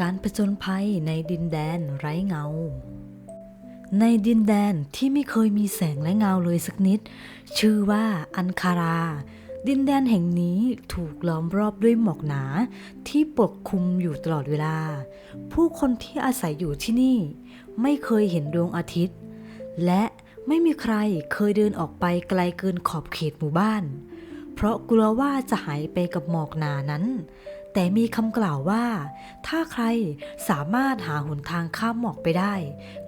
การผจญภัยในดินแดนไร้เงา ในดินแดนที่ไม่เคยมีแสงและเงาเลยสักนิด ชื่อว่าอันคารา ดินแดนแห่งนี้ถูกล้อมรอบด้วยหมอกหนาที่ปกคลุมอยู่ตลอดเวลา ผู้คนที่อาศัยอยู่ที่นี่ ไม่เคยเห็นดวงอาทิตย์ และไม่มีใครเคยเดินออกไปไกลเกินขอบเขตหมู่บ้าน เพราะกลัวว่าจะหายไปกับหมอกหนานั้น แต่มีคำกล่าวว่า ถ้าใครสามารถหาหนทางข้ามหมอกไปได้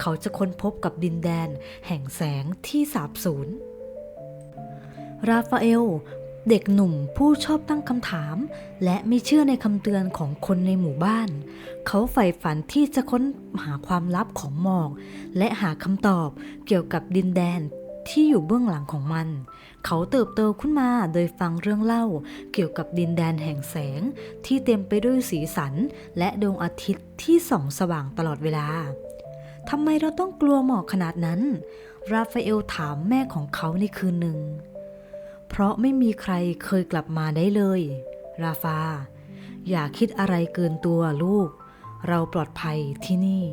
เขาจะค้นพบกับดินแดนแห่งแสงที่สาบสูญ ราฟาเอล เด็กหนุ่มผู้ชอบตั้งคำถาม และไม่เชื่อในคำเตือนของคนในหมู่บ้าน เขาใฝ่ฝันที่จะค้นหาความลับของหมอก และหาคำตอบเกี่ยวกับดินแดน ที่อยู่เบื้องหลังของมัน เขาเติบโตขึ้นมาโดยฟังเรื่องเล่า เกี่ยวกับดินแดนแห่งแสง ที่เต็มไปด้วยสีสัน และดวงอาทิตย์ที่ส่องสว่างตลอดเวลาทำไมเราต้องกลัวหมอกขนาดนั้น ราฟาเอลถามแม่ของเขาในคืนหนึ่ง เพราะไม่มีใครเคยกลับมาได้เลย ราฟา อย่าคิดอะไรเกินตัวลูก เราปลอดภัยที่นี่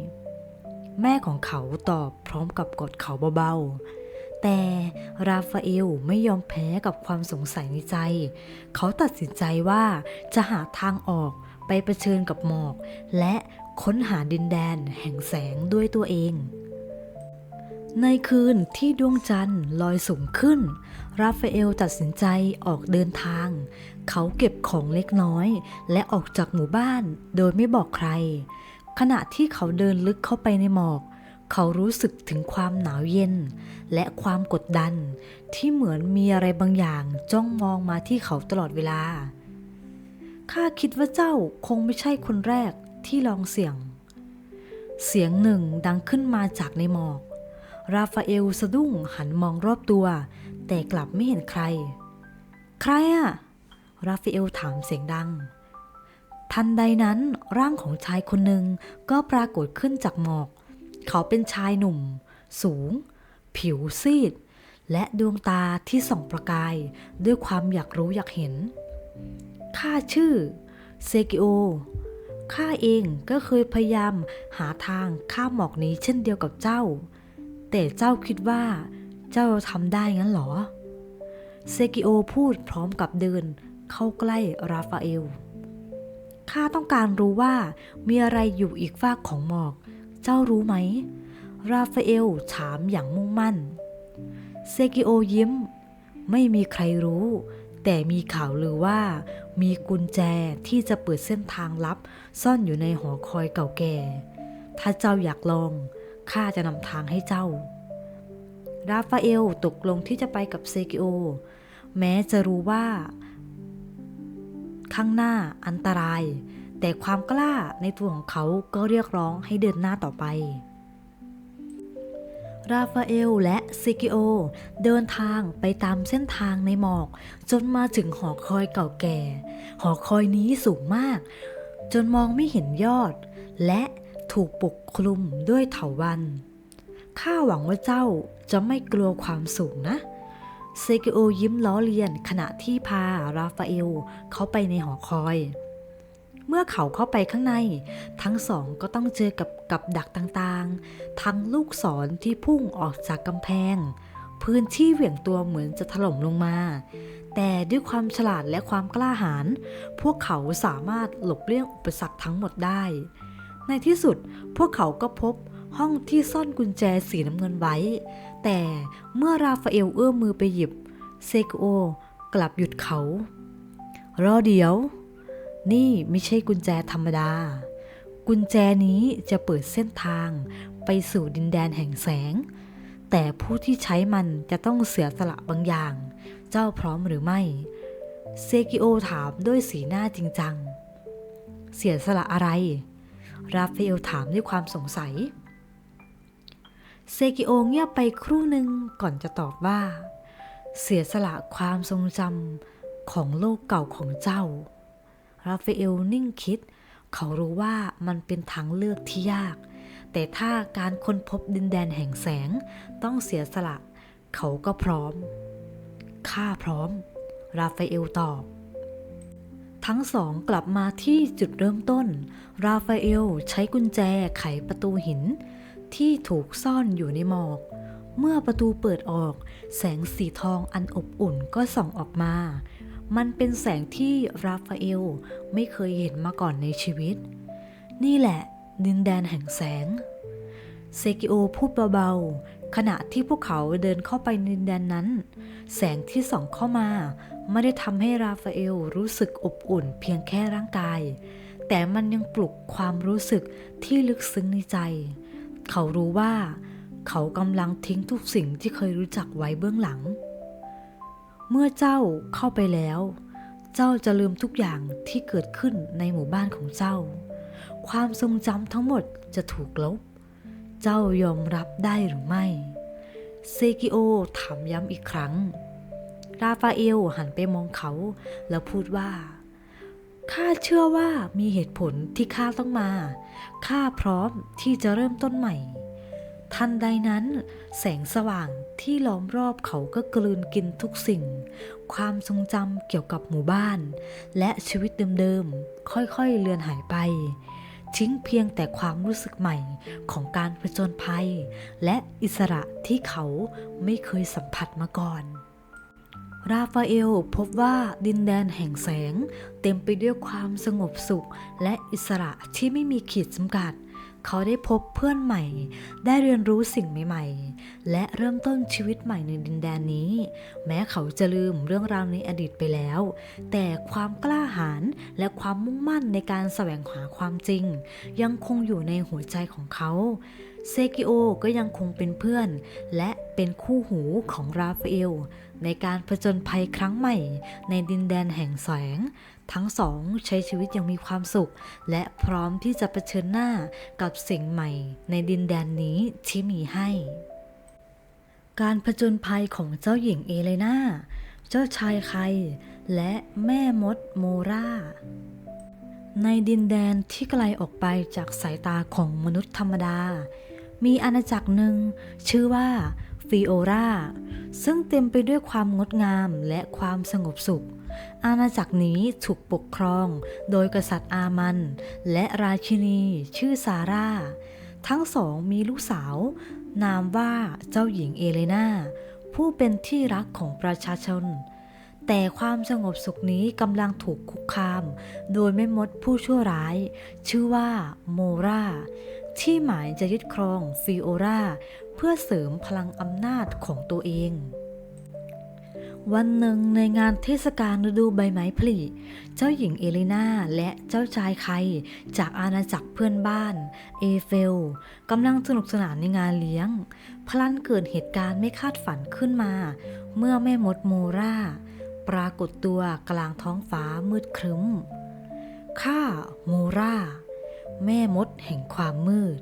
แม่ของเขาตอบพร้อมกับกดเขาเบาๆ แต่ราฟาเอลไม่ยอมแพ้กับความสงสัยในใจ เขาตัดสินใจว่าจะหาทางออกไปเผชิญกับหมอก และค้นหาดินแดนแห่งแสงด้วยตัวเอง ในคืนที่ดวงจันทร์ลอยสูงขึ้น ราฟาเอลตัดสินใจออกเดินทาง เขาเก็บของเล็กน้อย และออกจากหมู่บ้านโดยไม่บอกใคร ขณะที่เขาเดินลึกเข้าไปในหมอก เขารู้สึกถึงความหนาวเย็น และความกดดัน ที่เหมือนมีอะไรบางอย่างจ้องมองมาที่เขาตลอดเวลา ข้าคิดว่าเจ้าคงไม่ใช่คนแรกที่ลองเสี่ยง เสียงหนึ่งดังขึ้นมาจากในหมอก ราฟาเอลสะดุ้งหันมองรอบตัว แต่กลับไม่เห็นใคร ใครอะราฟาเอลถามเสียงดังทันใดนั้นร่างของชายคนหนึ่งก็ปรากฏขึ้นจากหมอก เขาเป็นชายหนุ่ม สูง ผิวซีด และดวงตาที่ส่องประกายด้วยความอยากรู้อยากเห็น ข้าชื่อ เซกิโอ ข้าเองก็เคยพยายามหาทางข้ามหมอกนี้เช่นเดียวกับเจ้า แต่เจ้าคิดว่า เจ้าทำได้งั้นหรอ เซกิโอพูดพร้อมกับเดินเข้าใกล้ราฟาเอลข้าต้องการรู้ว่ามีอะไรอยู่อีกฝากของหมอก เจ้ารู้ไหม ราฟาเอลถามอย่างมุ่งมั่น เซกิโอยิ้ม ไม่มีใครรู้ แต่มีข่าวลือว่า มีกุญแจที่จะเปิดเส้นทางลับ ซ่อนอยู่ในหอคอยเก่าแก่ ถ้าเจ้าอยากลอง ข้าจะนำทางให้เจ้า ราฟาเอลตกลงที่จะไปกับเซกิโอ แม้จะรู้ว่า ข้างหน้าอันตราย แต่ความกล้าในตัวของเขาก็เรียกร้องให้เดินหน้าต่อไป ราฟาเอลและซิกิโอ เดินทางไปตามเส้นทางในหมอก จนมาถึงหอคอยเก่าแก่ หอคอยนี้สูงมาก จนมองไม่เห็นยอด และถูกปกคลุมด้วยเถาวัลย์ข้าหวังว่าเจ้าจะไม่กลัวความสูงนะเซกิโอยิ้มล้อเลียนขณะที่พาราฟาเอลเข้าไปในหอคอย เมื่อเขาเข้าไปข้างใน ทั้งสองก็ต้องเจอกับกับดักต่างๆ ทั้งลูกศรที่พุ่งออกจากกำแพง พื้นที่เหวี่ยงตัวเหมือนจะถล่มลงมา แต่ด้วยความฉลาดและความกล้าหาญพวกเขาสามารถหลบเลี่ยงอุปสรรคทั้งหมดได้ ในที่สุดพวกเขาก็พบห้องที่ซ่อนกุญแจสีน้ำเงินไว้ แต่เมื่อราฟาเอลเอื้อมมือไปหยิบ เซโกโอกลับหยุดเขา รอเดี๋ยว นี่ไม่ใช่กุญแจธรรมดา กุญแจนี้จะเปิดเส้นทางไปสู่ดินแดนแห่งแสง แต่ผู้ที่ใช้มันจะต้องเสียสละบางอย่าง เจ้าพร้อมหรือไม่ เซกิโอถามด้วยสีหน้าจริงจัง เสียสละอะไร ราฟาเอลถามด้วยความสงสัย เซกิโอเงียบไปครู่หนึ่งก่อนจะตอบว่า เสียสละความทรงจำของโลกเก่าของเจ้า ราฟาเอลนิ่งคิด เขารู้ว่ามันเป็นทางเลือกที่ยาก แต่ถ้าการค้นพบดินแดนแห่งแสงต้องเสียสละ เขาก็พร้อม ข้าพร้อม ราฟาเอลตอบ ทั้งสองกลับมาที่จุดเริ่มต้น ราฟาเอลใช้กุญแจไขประตูหิน ที่ถูกซ่อนอยู่ในหมอกเมื่อประตูเปิดออก แสงสีทองอันอบอุ่นก็ส่องออกมา มันเป็นแสงที่ราฟาเอลไม่เคยเห็นมาก่อนในชีวิต นี่แหละ ดินแดนแห่งแสง เซกิโอพูดเบาๆ ขณะที่พวกเขาเดินเข้าไปในดินแดนนั้น แสงที่ส่องเข้ามาไม่ได้ทำให้ราฟาเอลรู้สึกอบอุ่นเพียงแค่ร่างกาย แต่มันยังปลุกความรู้สึกที่ลึกซึ้งในใจ เขารู้ว่า เขากำลังทิ้งทุกสิ่งที่เคยรู้จักไว้เบื้องหลัง เมื่อเจ้าเข้าไปแล้ว เจ้าจะลืมทุกอย่างที่เกิดขึ้นในหมู่บ้านของเจ้า ความทรงจำทั้งหมดจะถูกลบ เจ้ายอมรับได้หรือไม่ เซกิโอถามย้ำอีกครั้ง ราฟาเอลหันไปมองเขาแล้วพูดว่าข้าเชื่อว่ามีเหตุผลที่ข้าต้องมา ข้าพร้อมที่จะเริ่มต้นใหม่ ทันใดนั้น แสงสว่างที่ล้อมรอบเขาก็กลืนกินทุกสิ่ง ความทรงจำเกี่ยวกับหมู่บ้าน และชีวิตเดิมๆ ค่อยๆ เลือนหายไป ทิ้งเพียงแต่ความรู้สึกใหม่ของการผจญภัย และอิสระที่เขาไม่เคยสัมผัสมาก่อนราฟาเอลพบว่าดินแดนแห่งแสง เต็มไปด้วยความสงบสุข และอิสระที่ไม่มีขีดจำกัด เขาได้พบเพื่อนใหม่ ได้เรียนรู้สิ่งใหม่ๆ และเริ่มต้นชีวิตใหม่ในดินแดนนี้ แม้เขาจะลืมเรื่องราวในอดีตไปแล้ว แต่ความกล้าหาญและความมุ่งมั่นในการแสวงหาความจริง ยังคงอยู่ในหัวใจของเขาเซกิโอก็ยังคงเป็นเพื่อน และเป็นคู่หูของราฟาเอล ในการผจญภัยครั้งใหม่ ในดินแดนแห่งแสง ทั้งสองใช้ชีวิตอย่างมีความสุข และพร้อมที่จะเผชิญหน้ากับสิ่งใหม่ ในดินแดนนี้ที่มีให้ การผจญภัยของเจ้าหญิงเอเลนาเจ้าชายไคและแม่มดโมราในดินแดนที่ไกลออกไปจากสายตาของมนุษย์ธรรมดา มีอาณาจักรหนึ่ง ชื่อว่าฟิโอรา ซึ่งเต็มไปด้วยความงดงามและความสงบสุข อาณาจักรนี้ถูกปกครองโดยกษัตริย์อามัน และราชินีชื่อซาร่า ทั้งสองมีลูกสาว นามว่าเจ้าหญิงเอเลนาผู้เป็นที่รักของประชาชน แต่ความสงบสุขนี้กำลังถูกคุกคาม โดยแม่มดผู้ชั่วร้าย ชื่อว่าโมรา ที่หมายจะยึดครองฟิโอราเพื่อเสริมพลังอำนาจของตัวเอง วันหนึ่งในงานเทศกาลฤดูใบไม้ผลิ เจ้าหญิงเอลินาและเจ้าชายไคจากอาณาจักรเพื่อนบ้าน เอเฟลกำลังสนุกสนานในงานเลี้ยง พลันเกิดเหตุการณ์ไม่คาดฝันขึ้นมา เมื่อแม่มดโมราปรากฏตัวกลางท้องฟ้ามืดครึ้มข้าโมรา แม่มด แห่งความมืด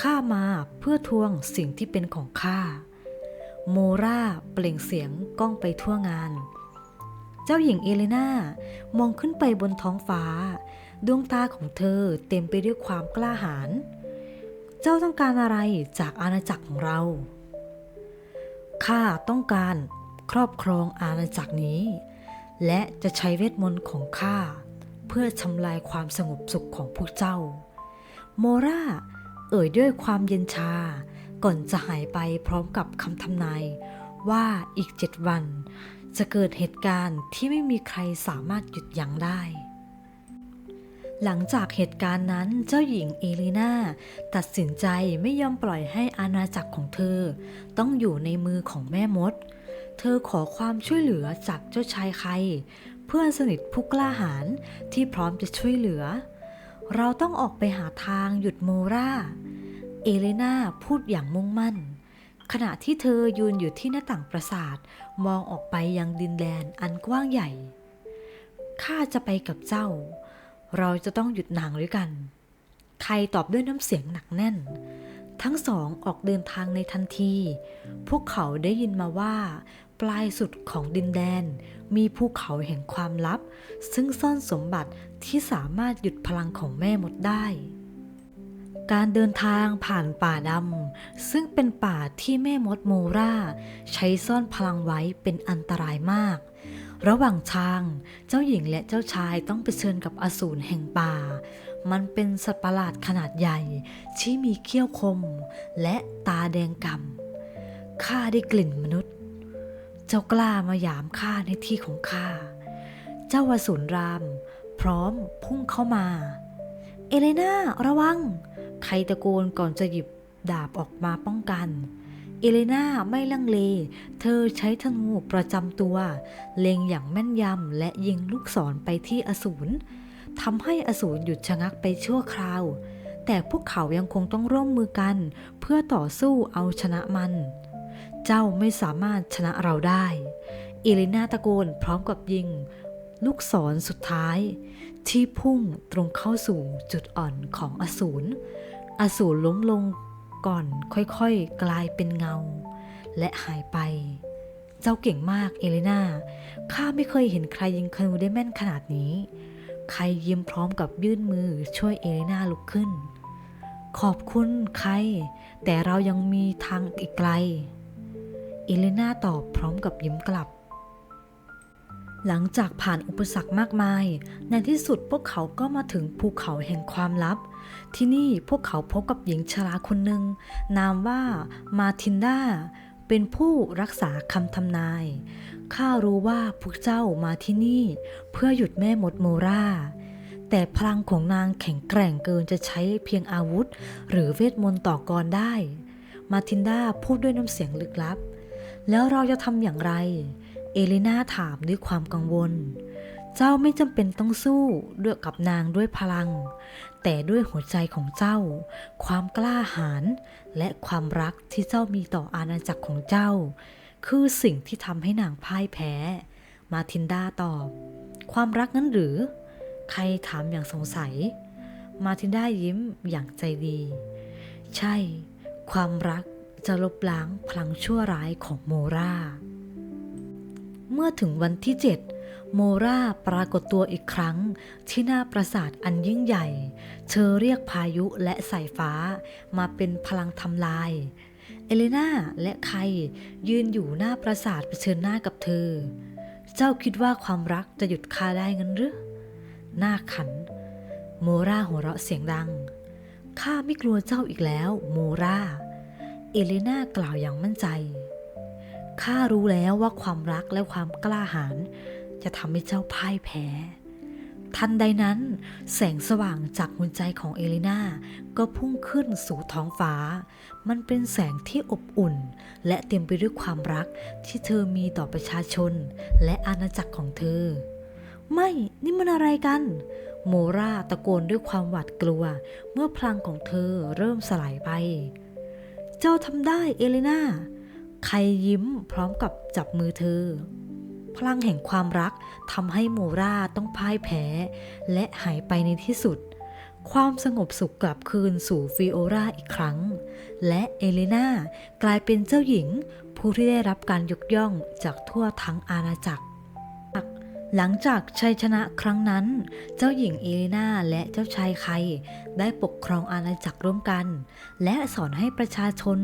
ข้ามาเพื่อทวงสิ่งที่เป็นของข้า โมราเปล่งเสียงก้องไปทั่วงาน เจ้าหญิงเอเลนามองขึ้นไปบนท้องฟ้า ดวงตาของเธอเต็มไปด้วยความกล้าหาญ เจ้าต้องการอะไรจากอาณาจักรของเรา ข้าต้องการครอบครองอาณาจักรนี้ และจะใช้เวทมนต์ของข้าเพื่อทำลายความสงบสุขของพวกเจ้า โมราเอ่ยด้วยความเย็นชา ก่อนจะหายไปพร้อมกับคำทำนาย ว่าอีกเจ็ดวัน จะเกิดเหตุการณ์ที่ไม่มีใครสามารถหยุดยั้งได้ หลังจากเหตุการณ์นั้นเจ้าหญิงเอลีนาตัดสินใจไม่ยอมปล่อยให้อาณาจักรของเธอ ต้องอยู่ในมือของแม่มด เธอขอความช่วยเหลือจากเจ้าชายใคร เพื่อนสนิทผู้กล้าหาญที่พร้อมจะช่วยเหลือ เราต้องออกไปหาทางหยุดโมราเอเลนาพูดอย่างมุ่งมั่น ขณะที่เธอยืนอยู่ที่หน้าต่างปราสาทมองออกไปยังดินแดนอันกว้างใหญ่ ข้าจะไปกับเจ้า เราจะต้องหยุดนางด้วยกัน ใครตอบด้วยน้ำเสียงหนักแน่น ทั้งสองออกเดินทางในทันที พวกเขาได้ยินมาว่า ปลายสุดของดินแดนมีภูเขาแห่งความลับ ซึ่งซ่อนสมบัติ ที่สามารถหยุดพลังของแม่มดได้ การเดินทางผ่านป่าดำซึ่งเป็นป่าที่แม่มดโมราใช้ซ่อนพลังไว้เป็นอันตรายมาก ระหว่างทางเจ้าหญิงและเจ้าชายต้องเผชิญกับอสูรแห่งป่า มันเป็นสัตว์ประหลาดขนาดใหญ่ที่มีเขี้ยวคมและตาแดงกำข้าได้กลิ่นมนุษย์ เจ้ากล้ามาหยามข้าในที่ของข้าเจ้าอสูรราม พร้อมพุ่งเข้ามา เอเลนาระวัง ใครตะโกนก่อนจะหยิบดาบออกมาป้องกัน เอเลนาไม่ลังเล เธอใช้ธนูประจำตัว เล็งอย่างแม่นยำและยิงลูกศรไปที่อสูรทำให้อสูรหยุดชะงักไปชั่วคราว แต่พวกเขายังคงต้องร่วมมือกัน เพื่อต่อสู้เอาชนะมัน เจ้าไม่สามารถชนะเราได้เอเลนาตะโกนพร้อมกับยิง ลูกศรสุดท้าย ที่พุ่งตรงเข้าสู่จุดอ่อนของอสูร อสูรล้มลงก่อนค่อยๆ กลายเป็นเงา และหายไป เจ้าเก่งมากเอเลนาข้าไม่เคยเห็นใครยิงธนูได้แม่นขนาดนี้ ใครยิ้มพร้อมกับยื่นมือช่วยเอเลนาลุกขึ้น ขอบคุณใคร แต่เรายังมีทางอีกไกล เอเลนาตอบพร้อมกับยิ้มกลับ หลังจากผ่านอุปสรรคมากมาย ในที่สุดพวกเขาก็มาถึงภูเขาแห่งความลับ ที่นี่พวกเขาพบกับหญิงชราคนหนึ่ง นามว่ามาทินดา เป็นผู้รักษาคำทำนาย ข้ารู้ว่าพวกเจ้ามาที่นี่ เพื่อหยุดแม่มดโมรา แต่พลังของนางแข็งแกร่งเกินจะใช้เพียงอาวุธ หรือเวทมนต์ต่อกรได้ มาทินดาพูดด้วยน้ำเสียงลึกลับ แล้วเราจะทำอย่างไร เอเลนาถามด้วยความกังวล เจ้าไม่จำเป็นต้องสู้ด้วยกับนางด้วยพลัง แต่ด้วยหัวใจของเจ้า ความกล้าหาญและความรักที่เจ้ามีต่ออาณาจักรของเจ้า คือสิ่งที่ทำให้นางพ่ายแพ้ มาทินดาตอบ ความรักนั้นหรือ ใครถามอย่างสงสัย มาทินดายิ้มอย่างใจดี ใช่ ความรักจะลบล้างพลังชั่วร้ายของโมรา เมื่อถึงวันที่ 7 โมราปรากฏตัวอีกครั้ง ที่หน้าปราสาทอันยิ่งใหญ่ เธอเรียกพายุและสายฟ้ามาเป็นพลังทำลาย เอเลนาและใครยืนอยู่หน้าปราสาทเผชิญหน้ากับเธอ เจ้าคิดว่าความรักจะหยุดข้าได้งั้นหรือหน้าขัน โมราหัวเราะเสียงดัง ข้าไม่กลัวเจ้าอีกแล้ว โมรา เอเลนากล่าวอย่างมั่นใจ ข้ารู้แล้วว่าความรักและความกล้าหาญจะทำให้เจ้าพ่ายแพ้ ทันใดนั้น แสงสว่างจากหัวใจของเอเลนาก็พุ่งขึ้นสู่ท้องฟ้า มันเป็นแสงที่อบอุ่น และเต็มไปด้วยความรักที่เธอมีต่อประชาชน และอาณาจักรของเธอ ไม่นี่มันอะไรกัน โมราตะโกนด้วยความหวาดกลัว เมื่อพลังของเธอเริ่มสลายไป เจ้าทำได้เอเลนา ใครยิ้มพร้อมกับจับมือเธอ พลังแห่งความรักทำให้โมราต้องพ่ายแพ้ และหายไปในที่สุด ความสงบสุขกลับคืนสู่ฟิโอราอีกครั้ง และเอเลนากลายเป็นเจ้าหญิง ผู้ที่ได้รับการยกย่องจากทั่วทั้งอาณาจักร หลังจากชัยชนะครั้งนั้น เจ้าหญิงเอเลนาและเจ้าชายไคได้ปกครองอาณาจักรร่วมกัน และสอนให้ประชาชน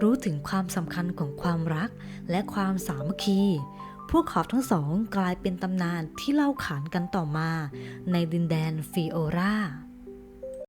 รู้ถึงความสำคัญของความรักและความสามัคคี พวกเขาทั้งสองกลายเป็นตำนานที่เล่าขานกันต่อมา ในดินแดนฟิโอรา